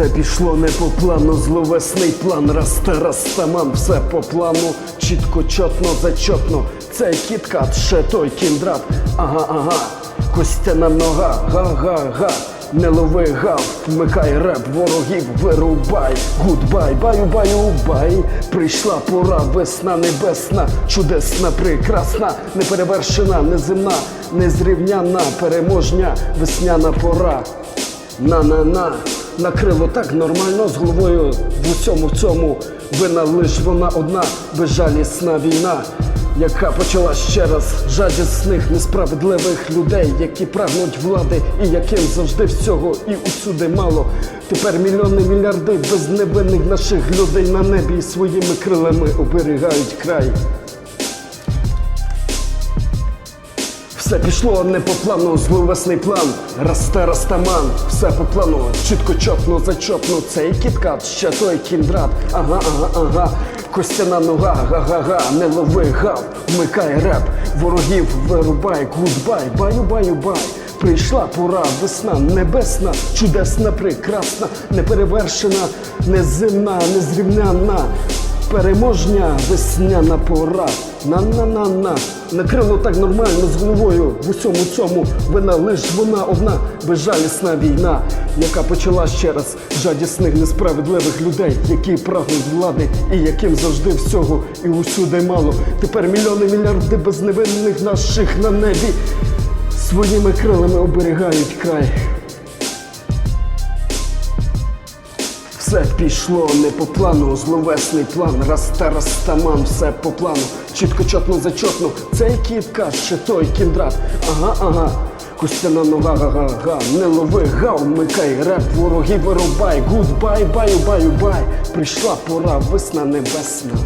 Все пішло не по плану, зловесний план, раста растаман, все по плану, чітко, чотно, зачотно. Цей кіткат, ще той кіндрат. Ага, ага, костяна нога, га-га-га. Не лови гав, вмикай реп, ворогів вирубай, гудбай, баю, баю, бай. Прийшла пора, весна небесна, чудесна, прекрасна, неперевершена, неземна, незрівняна, переможня, весняна пора. На-на-на, накрило так нормально з головою в усьому цьому. Вина лиш вона одна, безжалісна війна, яка почала ще раз жадісних, несправедливих людей, які прагнуть влади і яким завжди всього і усюди мало. Тепер мільйони мільярди безневинних наших людей на небі своїми крилами оберігають край. Все пішло не по плану, зловесний план. Расте растаман, все по плану, чітко чотно, зачотно. Цей кіткат, ще той кіндрат. Ага, ага, ага. Костяна нога, га-га-га, не лови гав, вмикай реп, ворогів вирубай, гудбай, баю, баю, бай. Прийшла пора, весна небесна, чудесна, прекрасна, неперевершена, неземна, незрівняна. Переможня весняна пора. На-на-на-на. Накрило так нормально з головою в усьому цьому. Вина лиш вона одна безжалісна війна, яка почала ще раз жадісних несправедливих людей, які прагнуть влади і яким завжди всього і усюди мало. Тепер мільйони мільярди безневинних наших на небі своїми крилами оберігають край. Все пішло не по плану, зловесний план, раста растаман, все по плану, чітко, чотно, зачотно. Цей кітка, ще той кіндрат. Ага, ага. Костяна нога, га-га-га, не лови, га, вмикай реп, вороги вирубай, гудбай, баю, баю, бай. Прийшла пора, весна небесна.